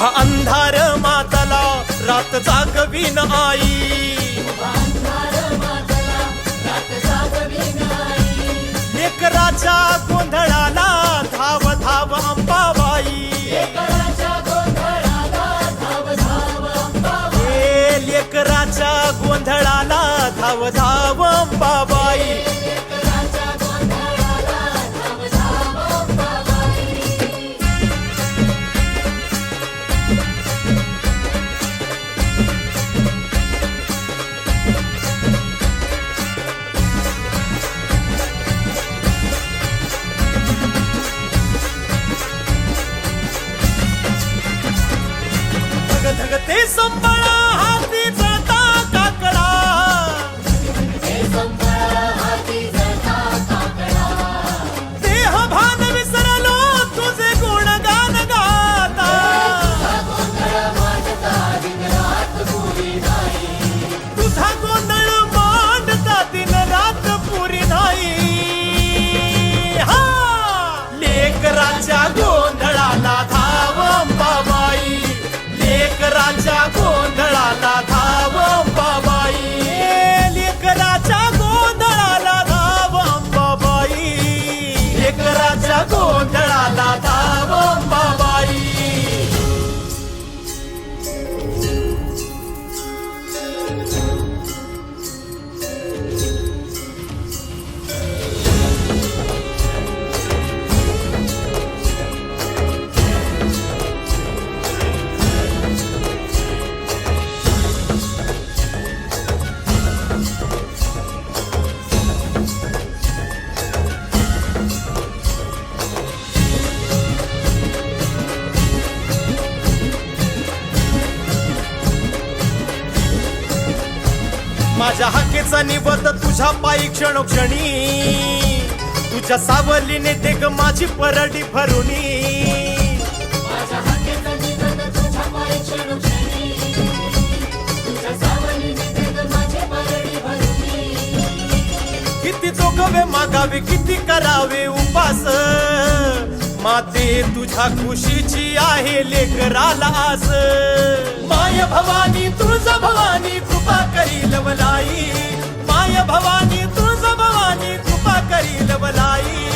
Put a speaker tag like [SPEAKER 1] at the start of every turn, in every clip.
[SPEAKER 1] उभा अंधार मातला रात जागवीन आई. लेकराच्या गोंधळाला धाव धाव अंबाबाई. ए लेकराच्या गोंधळाला धाव धाव माझ्या हाकेचा निबंध तुझ्या पायी क्षणोक्षणी. तुझ्या सावलीने ते ग माझी परडी भरुनी. किती जोगवे मागावे किती करावे उपास. माते तुझ्या खुशीची आहे लेकराला आस. माय भवानी तुळज भवानी कृपा करी लवलाई माय भवानी तुळज भवानी कृपा
[SPEAKER 2] करी
[SPEAKER 3] लवलाई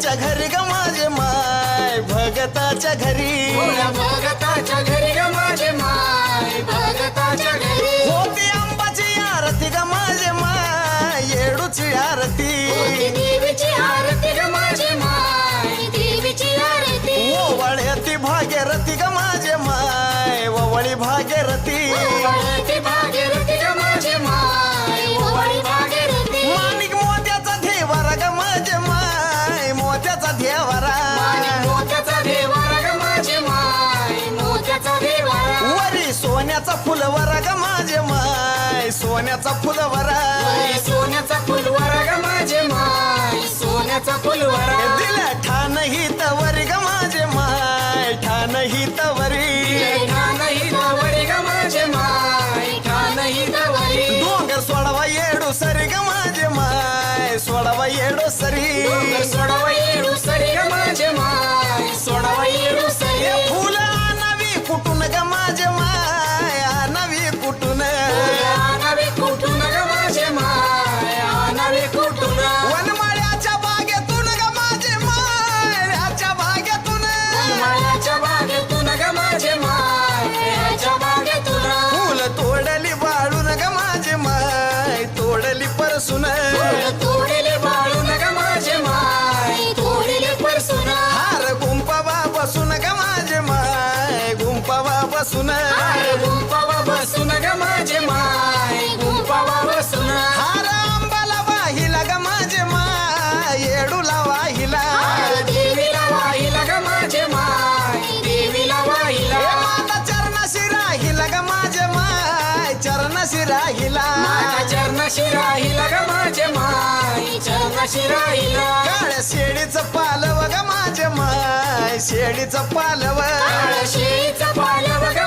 [SPEAKER 3] भगताच्या घरी ग माझे माय भगताच्या घरी.
[SPEAKER 4] भगताच्या घरी ग माझे माय भगताच्या घरी.
[SPEAKER 3] होती आंबाची आरती ग माझे माय येडूची आरती. फुलवरा. मागाशी राहिला.
[SPEAKER 4] काळ शेळीचं पालव ग माझ्या माय. शेळीचं पालव.
[SPEAKER 3] काळ शेळीचं पालव ग